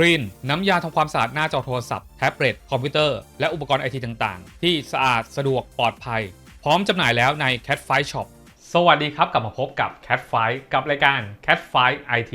ครีนน้ำยาทำความสะอาดหน้าจอโทรศัพท์แท็บเล็ตคอมพิวเตอร์ และอุปกรณ์ไอทีต่างๆ ที่สะอาดสะดวกปลอดภัย พร้อมจำหน่ายแล้วใน Cat f i Shop สวัสดีครับกลับมาพบกับ Cat f i กับรายการ Cat f i IT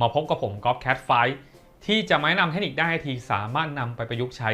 มาพบกับผมก๊อฟ Cat f i ที่จะมาแนะนำเทคนิคด้านไอทีสามารถนำไปประยุกต์ใช้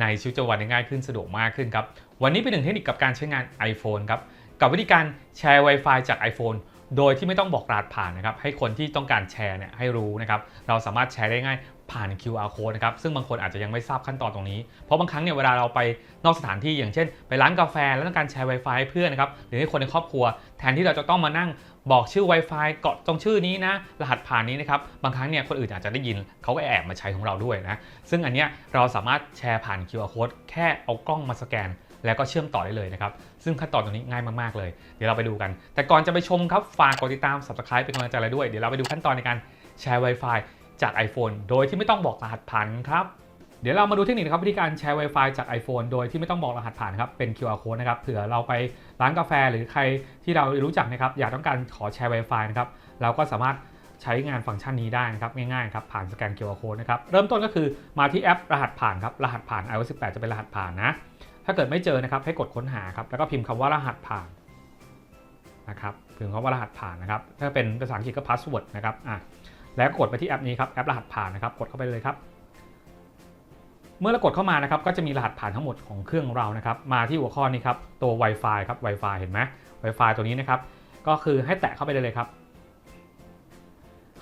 ในชีวิตประจำวันได้ง่ายขึ้นสะดวกมากขึ้นครับวันนี้เป็นหนึ่งเทคนิคกับการใช้งาน iPhone ครับกับวิธีการแชร์ Wi-Fi จาก iPhone โดยที่ไม่ต้องบอกรหัสผ่านนะครับให้คนที่ต้องการแชร์เนี่ยให้รู้นะครับเราสามารถแชร์ได้ง่าย ผ่าน QR code นะครับ ซึ่งบางคนอาจจะยังไม่ทราบขั้นตอนตรงนี้ เพราะบางครั้งเนี่ยเวลาเราไปนอกสถานที่อย่างเช่น ไปร้านกาแฟแล้วต้องการแชร์ Wi-Fi ให้เพื่อนนะครับ หรือให้คนในครอบครัว แทนที่เราจะต้องมานั่งบอกชื่อ Wi-Fi เกาะตรงชื่อนี้นะ รหัสผ่านนี้นะครับ บางครั้งเนี่ยคนอื่นอาจจะได้ยินเขาก็แอบมาใช้ของเราด้วยนะ ซึ่งอันเนี้ยเราสามารถแชร์ผ่าน QR code แค่เอากล้องมาสแกนแล้วก็เชื่อมต่อได้เลยนะครับ ซึ่งขั้นตอนตรงนี้ง่ายมาก ๆ เลย เดี๋ยวเราไปดูกัน แต่ก่อนจะไปชมครับ ฝากกดติดตาม subscribe เป็นกำลังใจเราด้วย เดี๋ยวเราไปดูขั้นตอนในการแชร์ Wi-Fi จาก iPhone โดยที่ไม่ต้องบอกรหัสผ่านครับ เดี๋ยวเรามาดูเทคนิคนะครับวิธีการแชร์ Wi-Fi จาก iPhone โดยที่ไม่ต้องบอกรหัสผ่านครับเป็น QR code นะครับเผื่อเราไปร้านกาแฟหรือใครที่เรารู้จักนะครับอยากต้องการขอแชร์ Wi-Fi นะครับเราก็สามารถใช้งานฟังก์ชันนี้ได้นะครับง่ายๆครับผ่านสแกน QR code นะครับเริ่มต้นก็คือมาที่แอปรหัสผ่านครับรหัสผ่าน iOS 18 จะเป็นรหัสผ่านนะถ้าเกิดไม่เจอนะครับให้กดค้นหาครับแล้วก็พิมพ์คำว่ารหัสผ่านนะครับพิมพ์คำว่ารหัสผ่านนะครับถ้าเป็นภาษาอังกฤษก็ password นะครับอะ แล้วกดไปที่แอปนี้ครับแอปรหัสผ่านนะครับกดเข้าไปเลยครับ เมื่อเรากดเข้ามานะครับก็จะมีรหัสผ่านทั้งหมดของเครื่องเรานะครับมาที่หัวข้อนี้ครับตัว Wi-Fi ครับ Wi-Fi เห็นไหม Wi-Fi ตัวนี้นะครับก็คือให้แตะเข้าไปได้เลยครับ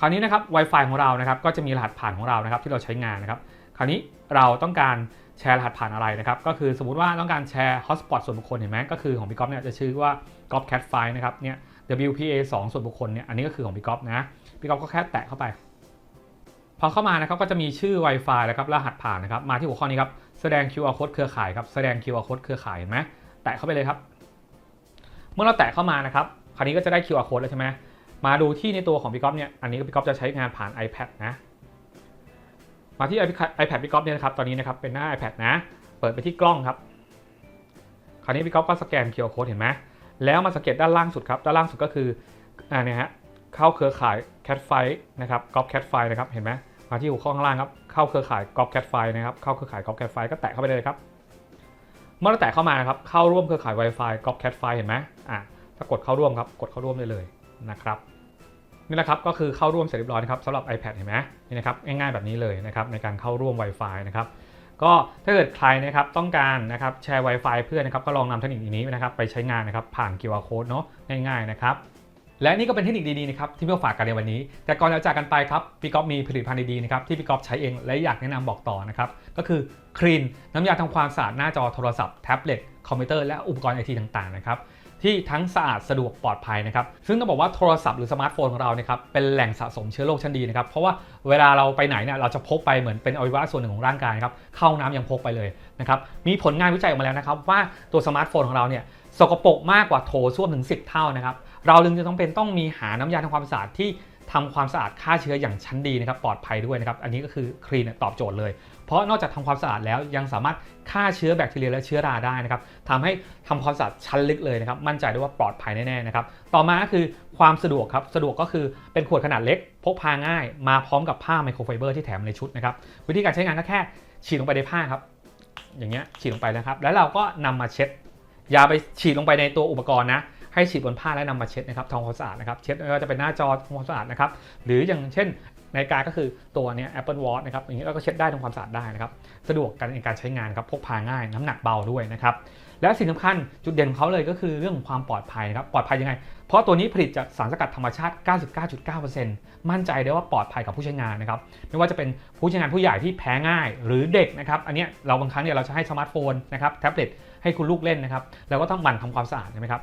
คราวนี้นะครับ Wi-Fi ของเรานะครับก็จะมีรหัสผ่านของเรานะครับที่เราใช้งานนะครับ คราวนี้เราต้องการแชร์รหัสผ่านอะไรนะครับ ก็คือสมมติว่าต้องการแชร์ hotspot ส่วนบุคคลเห็นไหมก็คือของพี่ก๊อฟเนี่ยจะชื่อว่าก๊อฟ cat file นะครับเนี่ย WPA 2 ส่วนบุคคลเนี่ยอันนี้ก็คือของพี่ก๊อฟนะ พี่ก๊อฟก็แค่แตะเข้าไป พอเข้ามานะครับก็จะมีชื่อ Wi-Fi นะครับรหัสผ่านนะครับ มาที่หัวข้อนี้ครับแสดง QR code เครือข่ายครับแสดง QR code เครือข่ายเห็นไหมแตะเข้าไปเลยครับ เมื่อเราแตะเข้ามานะครับคราวนี้ก็จะได้ QR code แล้วใช่ไหมมาดูที่ในตัวของพี่ก๊อฟเนี่ยอันนี้พี่ก๊อฟจะใช้งานผ่าน iPad นะมาที่ iPad พี่ก๊อฟเนี่ยนะครับตอนนี้นะครับเป็นหน้า iPad นะ เปิดไปที่กล้องครับ คราวนี้พี่ก๊อฟก็สแกน QR code เห็นไหมแล้วมาสังเกตด้านล่างสุดครับ ด้านล่างสุดก็คืออ่าเนี่ยฮะ เข้าเครือข่าย Cat f i นะครับก๊อฟ Cat f i นะครับเห็นไหมมาที่หัวข้อข้างล่างครับเข้าเครือข่ายก๊อฟ Cat f i นะครับเข้าเครือข่ายก๊อฟ Cat f i ก็แตะเข้าไปเลยครับเมื่อเราแตะเข้ามานะครับเข้าร่วมเครือข่าย Wi-Fi ก๊อฟ Cat f i เห็นไหมอะถ้ากดเข้าร่วมครับกดเข้าร่วมได้เลยนะครับนี่แหละครับก็คือเข้าร่วมเสร็จเรียบร้อยนะครับสำหรับ iPad เห็นไหมนี่นะครับง่ายๆแบบนี้เลยนะครับในการเข้าร่วม Wi-Fi นะครับก็ถ้าเกิดใครนะครับต้องการนะครับแชร์ Wi-Fi เพื่อนนะครับก็ลองนำเทคนิคนี้นะครับไปใช้งานนะครับผ่าน QR code เนาะง่ายๆนะครับ และนี่ก็เป็นเทคนิคดีๆนะครับที่พี่ก๊อฟฝากกันในวันนี้ แต่ก่อนจะจากกันไปครับพี่ก๊อฟมีผลิตภัณฑ์ดีๆนะครับที่พี่ก๊อฟใช้เองและอยากแนะนำบอกต่อนะครับก็คือครีนน้ำยาทำความสะอาดหน้าจอโทรศัพท์แท็บเล็ตคอมพิวเตอร์และอุปกรณ์ไอทีต่างๆนะครับ ที่ทั้งสะอาดสะดวกปลอดภัยนะครับ ซึ่งต้องบอกว่าโทรศัพท์หรือสมาร์ทโฟนของเราเนี่ยครับเป็นแหล่งสะสมเชื้อโรคชั้นดีนะครับ เพราะว่าเวลาเราไปไหนเนี่ยเราจะพกไปเหมือนเป็นอวัยวะส่วนหนึ่งของร่างกายครับเข้าห้องน้ำยังพกไปเลยนะครับมีผลงานวิจัยออกมาแล้วนะครับว่าตัวสมาร์ทโฟนของเราเนี่ยสกปรกมากกว่าโถส้วมถึง 10 เท่านะครับเราจึงจะต้องเป็นต้องมีหาน้ำยาทำความสะอาดที่ ทำความสะอาดฆ่าเชื้ออย่างชั้นดีนะครับปลอดภัยด้วยนะครับอันนี้ก็คือคลีนตอบโจทย์เลย เพราะนอกจากทำความสะอาดแล้วยังสามารถฆ่าเชื้อแบคทีเรียและเชื้อราได้นะครับทำให้ทำความสะอาดชั้นลึกเลยนะครับมั่นใจได้ว่าปลอดภัยแน่ๆนะครับต่อมาก็คือความสะดวกครับสะดวกก็คือเป็นขวดขนาดเล็ก พกพาง่าย มาพร้อมกับผ้าไมโครไฟเบอร์ที่แถมในชุดนะครับวิธีการใช้งานก็แค่ฉีดลงไปในผ้าครับอย่างเงี้ยฉีดลงไปนะครับ แล้วเราก็นำมาเช็ดอย่าไปฉีดลงไปในตัวอุปกรณ์นะ ให้ฉีดบนผ้าแล้วนำมาเช็ดนะครับทำความสะอาดนะครับเช็ดไม่ว่าจะเป็นหน้าจอทำความสะอาดนะครับหรืออย่างเช่นนาฬิกาก็คือตัวเนี้ย Apple Watch นะครับอย่างนี้เราก็เช็ดได้ทำความสะอาดได้นะครับสะดวกกันในการใช้งานครับพกพาง่ายน้ำหนักเบาด้วยนะครับและสิ่งสำคัญจุดเด่นของเขาเลยก็คือเรื่องของความปลอดภัยนะครับปลอดภัยยังไง เพราะตัวนี้ผลิตจากสารสกัดธรรมชาติ 99.9%มั่นใจได้ว่าปลอดภัยกับผู้ใช้งานนะครับไม่ว่าจะเป็นผู้ใช้งานผู้ใหญ่ที่แพ้ง่าย หรือเด็กนะครับอันเนี้ยเราบางครั้งเนี่ยเราจะให้สมาร์ทโฟนนะครับแท็บเล็ตให้คุณลูกเล่นนะครับเราก็ต้องหมั่นทำความสะอาดใช่ไหมครับ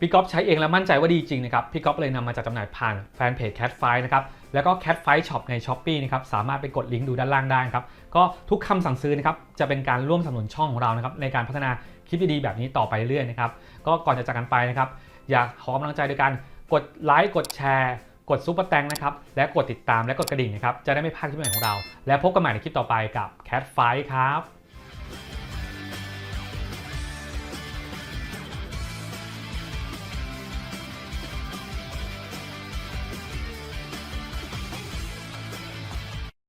พี่ก๊อฟใช้เองแล้วมั่นใจว่าดีจริงนะครับ พี่ก๊อฟเลยนำมาจัดจำหน่ายผ่านแฟนเพจ Cat f i นะครับ แล้วก็ Cat f i Shop ใน s h อ p e e นะครับ สามารถไปกดลิงก์ดูด้านล่างได้ครับ ก็ทุกคำสั่งซื้อนะครับ จะเป็นการร่วมสนับสนุนช่องของเรานะครับ ในการพัฒนาคลิปดีๆแบบนี้ต่อไปเรื่อยๆนะครับ ก็ก่อนจะจากกันไปนะครับ อยากขอกำลังใจโดยการกดไลค์ กดแชร์ กดซุปเปอร์แตงนะครับ และกดติดตามและกดกระดิ่งนะครับ จะได้ไม่พลาดคลิปใหม่ของเรา และพบกันใหม่ในคลิปต่อไปกับ Cat f i ครับ